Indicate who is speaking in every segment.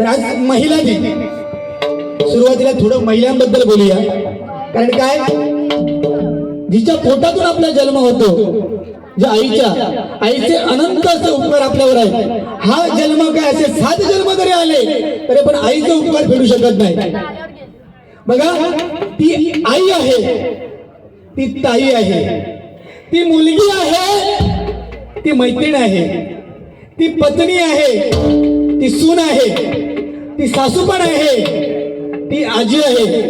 Speaker 1: तर आज महिला दिन सुरुवातीला थोडं महिलांबद्दल बोलूया. कारण काय? जिच्या पोटातून आपला जन्म होतो ज्या आईच्या आईचे अनंत असे उपकार आपल्यावर आहेत. हा जन्म काय? असे सात जन्म जरी आले तरी पण आईचे उपकार फेडू शकत नाही. बघा ती आई आहे ती ताई आहे ती मुलगी आहे ती मैत्रीण आहे ती पत्नी आहे ती सून आहे. ती सासू पण आहे. ती आजी आहे.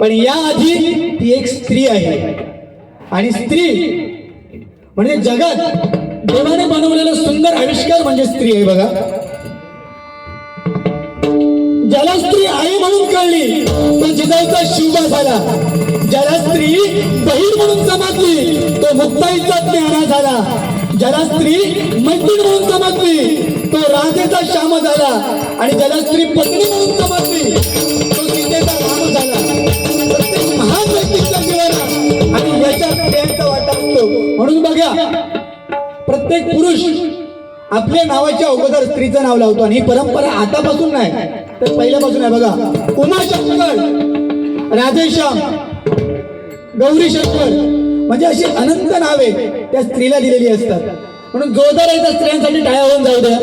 Speaker 1: पण या आधी ती एक स्त्री आहे. आणि स्त्री म्हणजे जगात देवाने बनवलेलं सुंदर आविष्कार म्हणजे स्त्री आहे बघा. ज्याला स्त्री आई म्हणून कळली तो जिजाऊचा शिवबा झाला. ज्याला स्त्री बहीण म्हणून समजली तो मुक्ताईचा ज्ञाना झाला. ज्याला स्त्री मैत्रीण म्हणून समजली तो राजेचा श्याम झाला आणि ज्याला स्त्री पत्नी म्हणून समजली तो सीतेचा राम झाला. प्रत्येक महान व्यक्तीच्या जीवनात आणि याच्यात स्त्रियांचा वाटा असतो. म्हणून बघा प्रत्येक पुरुष आपल्या नावाच्या अगोदर स्त्रीचं नाव लावतो आणि ही परंपरा आतापासून नाही तर पहिल्यापासून आहे. बघा उमाशंकर राधेश्याम गौरी शंकर म्हणजे अशी अनंत नावे त्या स्त्रीला दिलेली असतात. म्हणून जोरदार आहे स्त्रियांसाठी टाळ्या होऊन जाऊ द्या.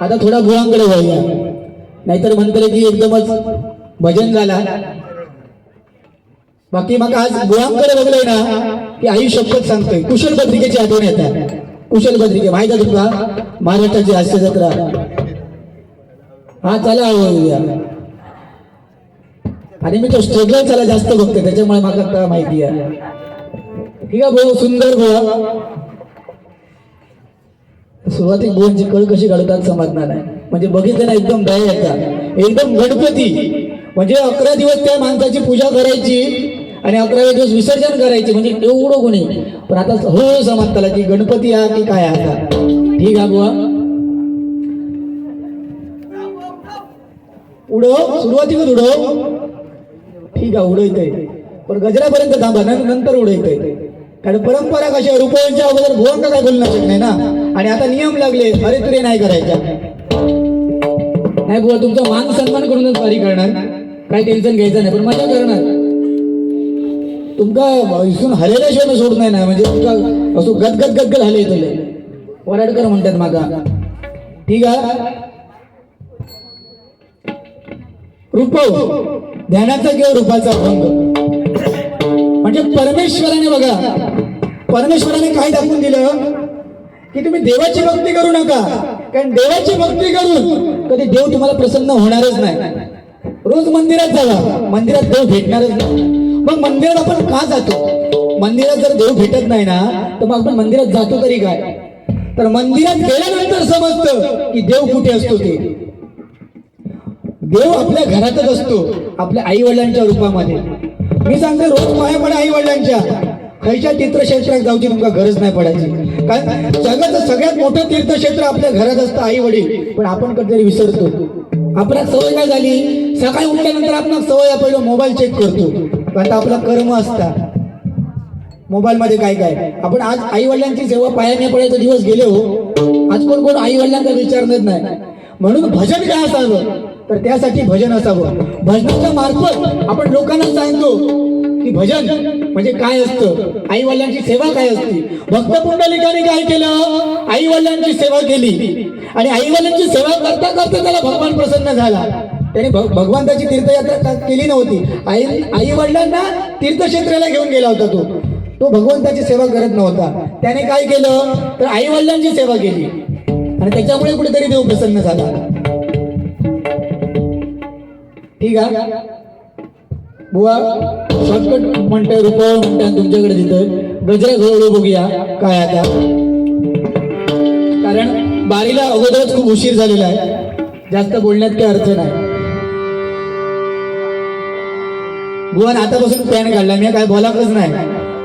Speaker 1: आता थोडा गुळांकडे जाऊया नाहीतर म्हणतले की एकदमच भजन झाला. बाकी मग आज गुळांकडे बघलंय ना की आई शपथ सांगतोय. कुशल पत्रिकेची आठवण येतात कुशल पत्रिके माहीत आहे तुला? महाराष्ट्राची हास्य जत्रा हा चला वळूया. आणि मी तो स्ट्रगल त्याला जास्त बघते त्याच्यामुळे मला माहिती आहे. ठीक आहे भाऊ सुंदर भाऊ. सुरुवाती बोनची कळ कशी घडतात समजणार नाही. म्हणजे बघितलं ना एकदम दया येतात एकदम गणपती. म्हणजे अकरा दिवस त्या माणसाची पूजा करायची आणि अकराव्या दिवस विसर्जन करायचे. म्हणजे एवढं कोणी पण आता हळूहळू समजताला की गणपती हा की काय आता. ठीक आहे बुवा उडव सुरुवातीला उडव. ठीक आहे उडवतंय. पण गजरापर्यंत थांबा नंतर उडवतंय. कारण परंपरा कशी आहे रुपयांच्या अगोदर भुवंग काय बोलणार शकत नाही ना? आणि आता नियम लागले अरे तुरे नाही करायच्या. नाही बुवा तुमचा मान सन्मान करूनच वारी करणार. काही टेन्शन घ्यायचं नाही पण मजा करणार. तुमका इथून हलेल्याशिवाय मी सोडत नाही ना म्हणजे तुमका असं गदगद गदगद हले तुले वराडकर म्हणतात मागा ठीक आहे? रूप ध्यानाचा किंवा रूपाचा भंग. म्हणजे परमेश्वराने बघा परमेश्वराने काय दाखवून दिलं की तुम्ही देवाची भक्ती करू नका. कारण देवाची भक्ती करून कधी देव तुम्हाला प्रसन्न होणारच नाही. रोज मंदिरात जावा. मंदिरात देव भेटणारच नाही. मग मंदिरात आपण का जातो? मंदिरात जर देव भेटत नाही ना तर मग आपण मंदिरात जातो तरी काय? तर मंदिरात गेल्यानंतर समजतं की देव कुठे असतो ते. देव आपल्या घरातच असतो आपल्या आई वडिलांच्या रूपामध्ये. मी सांगते रोज माया आई वडिलांच्या खयच्या तीर्थक्षेत्रात जाऊची तुमका गरज नाही पडायची. कारण जगाचं सगळ्यात मोठं तीर्थक्षेत्र आपल्या घरात असतं आई वडील पण आपण कधीतरी विसरतो. आपला सवय काय झाली. सकाळी उठल्यानंतर आपण सवय आपण मोबाईल चेक करतो. कारण आपला कर्म असता. मोबाईलमध्ये काय काय? आपण आज आई वडिलांची सेवा पायाने पडायचा दिवस गेले हो. आज कोण कोण आई वडिलांचा विचारणार नाही. म्हणून भजन काय असावं? तर त्यासाठी भजन असावं. भजनाच्या मार्फत आपण लोकांना सांगतो की भजन म्हणजे काय असतं? आई वडिलांची सेवा काय असते? भक्त पुंडलिकाने काय केलं? आई वडिलांची सेवा केली. आणि आई वडिलांची सेवा करता करता त्याला भगवान प्रसन्न झाला. त्याने भगवंताची तीर्थयात्रा केली नव्हती. आई आई वडिलांना तीर्थक्षेत्राला घेऊन गेला होता तो. तो भगवंताची सेवा करत नव्हता. त्याने काय केलं? तर आई वडिलांची सेवा केली. आणि त्याच्यामुळे कुठेतरी देव प्रसन्न झाला. ठीक आहे? बुवा शॉर्टकट म्हणतोय रुपये म्हणताय तुमच्याकडे तिथं. गजरा घोळू बघूया काय आता. कारण बारीला अगोदरच खूप उशीर झालेला आहे. जास्त बोलण्यात काही अर्थ नाही. बुवान आतापासून पॅन काढला. मी काय बोलाकच नाही.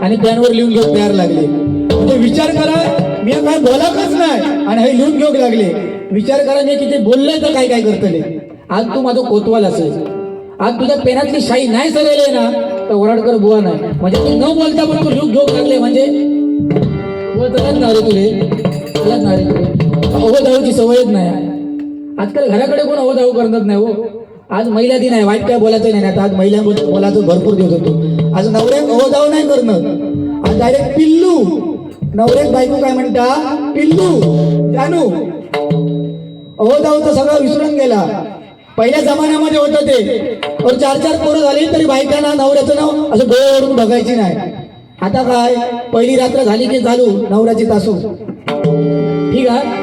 Speaker 1: आणि पॅनवर लिहून घेऊन तयार लागले. म्हणजे विचार करा मी काय बोलाकच नाही. आणि हे लिहून घेऊन लागले. विचार करा मी किती बोललंय तर काय काय करतले. आज तू माझं कोतवाल असेल. आज तुझ्या पेनातली शाई नाही सरेल ना
Speaker 2: तर वराडकर बुवा नाही. म्हणजे तू न बोलता पण तू लूक लागले म्हणजे? बुवा तुले? सवयच नाही. आजकाल घराकडे कोण अहो करत नाही हो. आज महिला दिन आहे वाईट काय बोलायचं नाही. आता आज महिलांबद्दल बोलायचं भरपूर दिवस होतो. आज नवऱ्याक अहोदाव नाही करणं. आज डायरेक्ट पिल्लू. नवऱ्याक बायको काय म्हणता? पिल्लू. जानू. अहो तर सगळं विसरून गेला. पहिल्या जमान्यामध्ये होतं ते. पण चार चार पोरं झाली तरी बायकांना नवऱ्याचं नाव असं डोळ्यावरून बघायची नाही. आता काय? पहिली रात्र झाली की चालू? नवऱ्याची तासू. ठीक आहे?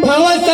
Speaker 2: भवसागर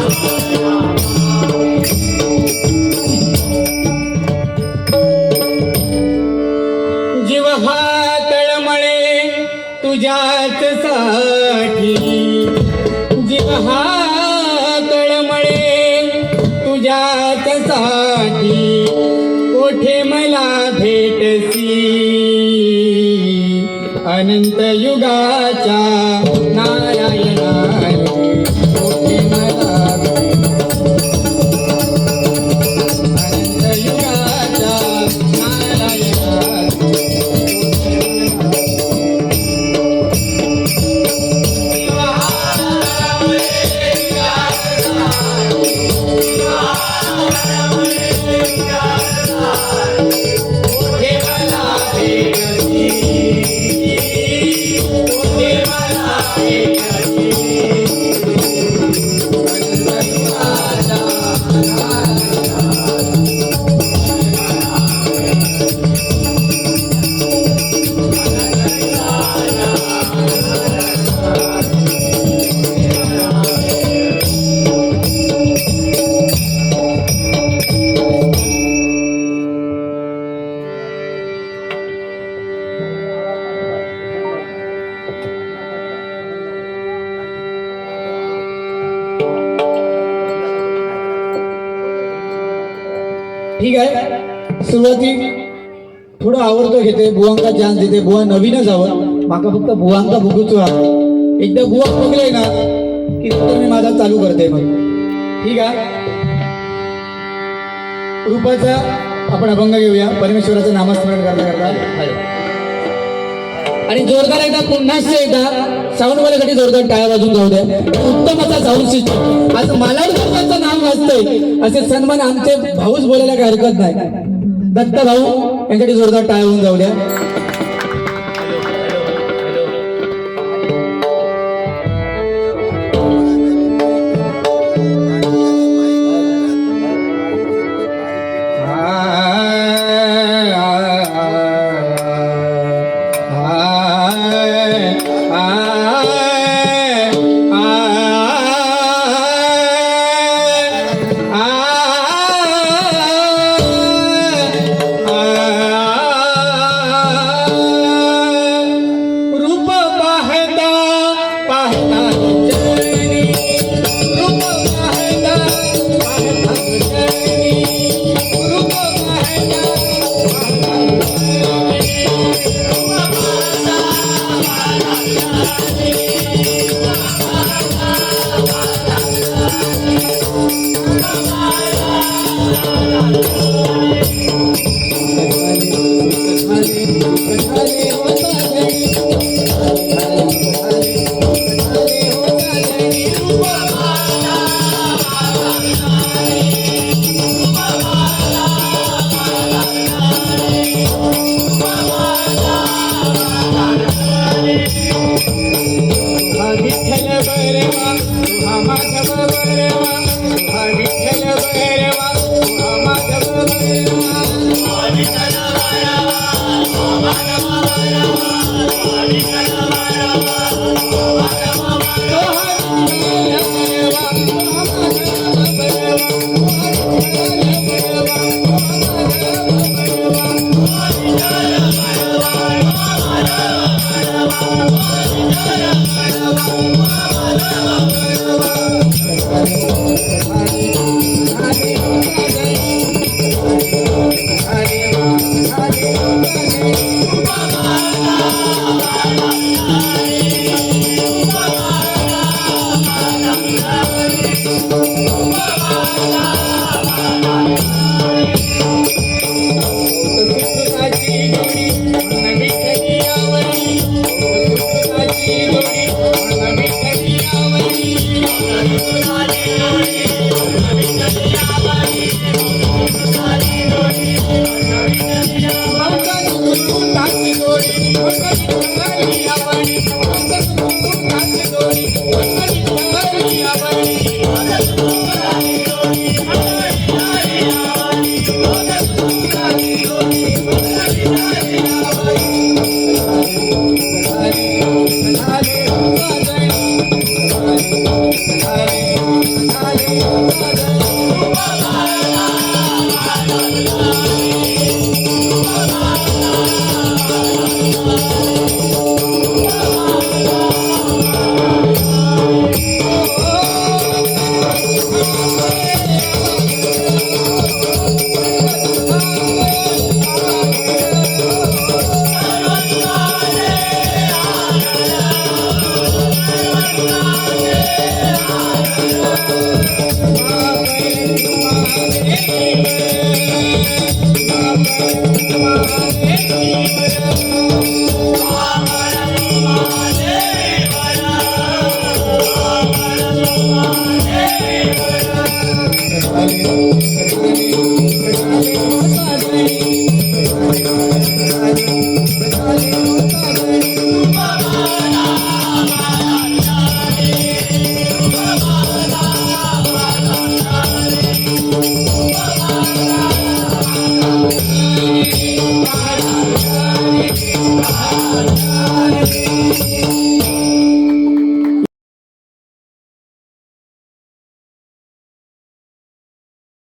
Speaker 2: Oh, युगाचा नारायणा सुरुवाती थोडं आवडतो घेते बुवांका चान्स देते. बुवा नवीनच हवं माका फक्त बुवांका बघूचो एकदा बुवा बघले ना की तर मी माझा चालू करते मग. ठीक आहे? रूपाचा आपण अभंग घेऊया. परमेश्वराचं नामस्मरण करता करता आणि जोरदार एकदा पुन्हा एकदा साऊंड वाल्यासाठी जोरदार टाळ्या वाजून जाऊ द्या. उत्तम असा साऊंड सिस्टम आज मला नाम वाजतंय. असे सन्मान आमचे भाऊच बोलायला काही हरकत नाही. दत्त भाऊ यांच्यासाठी जोरदार टाळ्या होऊन जाऊ द्या.
Speaker 3: Thank you. தாங்கி கோடி ஒன்றை
Speaker 1: அவன்.